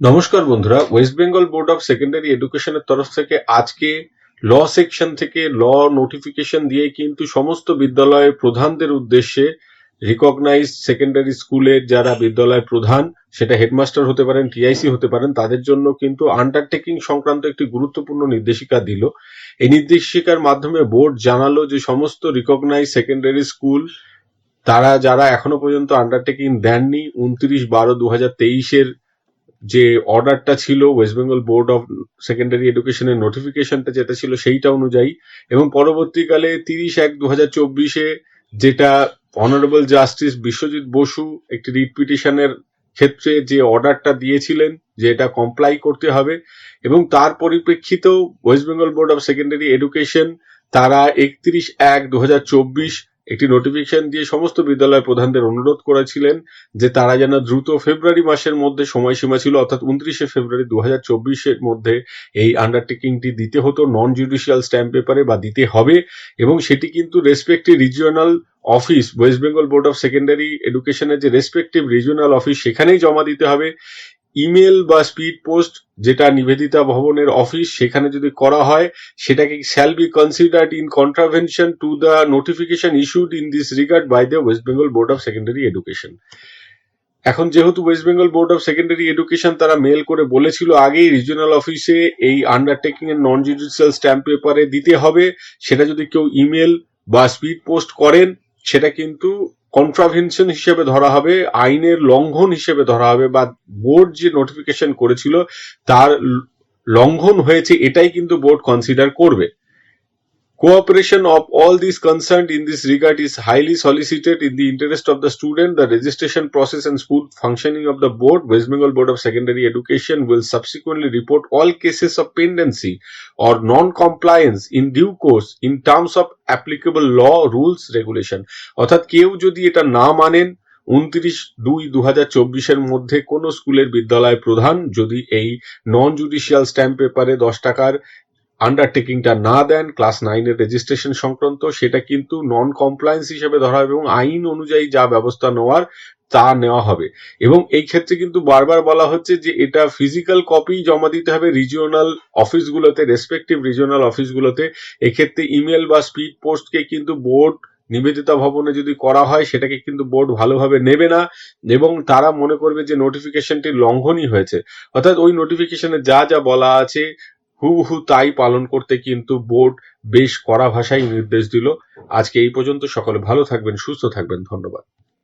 নমস্কার বন্ধুরা West Bengal Board of Secondary এডুকেশনের তরফ থেকে আজকে ল সেকশন থেকে ল নোটিফিকেশন দিয়ে কিন্তু সমস্ত বিদ্যালয়ের প্রধানদের উদ্দেশ্যে রিকগনাইজ সেকেন্ডারি স্কুলের যারা বিদ্যালয় প্রধান, সেটা হেডমাস্টার হতে পারেন টিআইসি হতে পারেন, তাদের জন্য কিন্তু আন্ডারটেকিং সংক্রান্ত একটি গুরুত্বপূর্ণ নির্দেশিকা দিল। এই নির্দেশিকার মাধ্যমে বোর্ড জানালো যে সমস্ত রিকগনাইজ সেকেন্ডারি স্কুল তারা যারা এখনও পর্যন্ত আন্ডারটেকিং দেননি, উনত্রিশ বারো দু হাজার তেইশের যে অর্ডারটা ছিল West Bengal Board of Secondary এডুকেশনের নোটিফিকেশনটা যেটা ছিল সেইটা অনুযায়ী এবং পরবর্তীকালে তিরিশ এক দু হাজার চব্বিশে যেটা অনারেবল জাস্টিস বিশ্বজিৎ বসু একটি রিট পিটিশনের ক্ষেত্রে যে অর্ডারটা দিয়েছিলেন যে এটা কমপ্লাই করতে হবে এবং তার পরিপ্রেক্ষিতেও West Bengal Board of Secondary Education তারা একত্রিশ এক দু হাজার চব্বিশ একটি নোটিফিকেশন দিয়ে সমস্ত বিদ্যালয় প্রধানদের অনুরোধ করেছিলেন যে তারা যেন দ্রুত ফেব্রুয়ারি মাসের মধ্যে সময়সীমা ছিল, অর্থাৎ উনত্রিশে ফেব্রুয়ারি দু হাজার চব্বিশের মধ্যে এই আন্ডারটেকিংটি দিতে হতো নন জুডিশিয়াল স্ট্যাম্প পেপারে বা দিতে হবে এবং সেটি কিন্তু respective regional office West Bengal Board of Secondary এডুকেশনের যে রেসপেক্টিভ রিজিওনাল অফিস সেখানেই জমা দিতে হবে। ইমেল বা স্পিড পোস্ট যেটা নিবেদিতা ভবনের অফিস, সেখানে যদি করা হয়, সেটাকে shall be considered in contravention to the notification issued in this regard by the West Bengal Board of Secondary Education এখন যেহেতু West Bengal Board of Secondary Education তারা মেল করে বলেছিল, আগেই রিজিওনাল অফিসে এই আন্ডারটেকিং এর নন জুডিশিয়াল স্ট্যাম্প পেপারে দিতে হবে। সেটা যদি কেউ ইমেল বা স্পিড পোস্ট করেন, সেটা কিন্তু কন্ট্রাভেনশন হিসেবে ধরা হবে, আইনের লঙ্ঘন হিসেবে ধরা হবে বা বোর্ড যে নোটিফিকেশন করেছিল, তার লঙ্ঘন হয়েছে, এটাই কিন্তু বোর্ড কনসিডার করবে। Cooperation of all these concerned in this regard is highly solicited in the interest of the student. The registration process and smooth functioning of the board, West Bengal Board of Secondary Education, will subsequently report all cases of pendency or non-compliance in due course in terms of applicable law, rules, regulation. অর্থাৎ কেউ যদি এটা না মানেন উনত্রিশ দুই দু হাজার চব্বিশের মধ্যে কোন স্কুলের বিদ্যালয় প্রধান যদি এই নন জুডিশিয়াল স্ট্যাম্প পেপারে দশ টাকার আন্ডারটেকিংটা না দেন ক্লাস নাইনের রেজিস্ট্রেশন সংক্রান্ত, সেটা কিন্তু নন কমপ্লায়েন্স হিসেবে ধরা হবে এবং আইন অনুযায়ী যা ব্যবস্থা নেওয়ার, তা নেওয়া হবে। এবং এই ক্ষেত্রে কিন্তু বারবার বলা হচ্ছে যে, এটা ফিজিক্যাল কপি জমা দিতে হবে রিজিওনাল অফিসগুলোতে রেসপেক্টিভ রিজিওনাল অফিসগুলোতে এক্ষেত্রে ইমেল বা স্পিড পোস্টকে কিন্তু বোর্ড নিবেদিতা ভবনে যদি করা হয়, সেটাকে কিন্তু বোর্ড ভালোভাবে নেবে না এবং তারা মনে করবে যে নোটিফিকেশনটি লঙ্ঘনই হয়েছে। অর্থাৎ ওই নোটিফিকেশনে যা যা বলা আছে হুবহু তাই পালন করতে কিন্তু বোর্ড বেশ কড়া ভাষায় নির্দেশ দিল। আজকে এই পর্যন্ত সকলে ভালো থাকবেন, সুস্থ থাকবেন, ধন্যবাদ।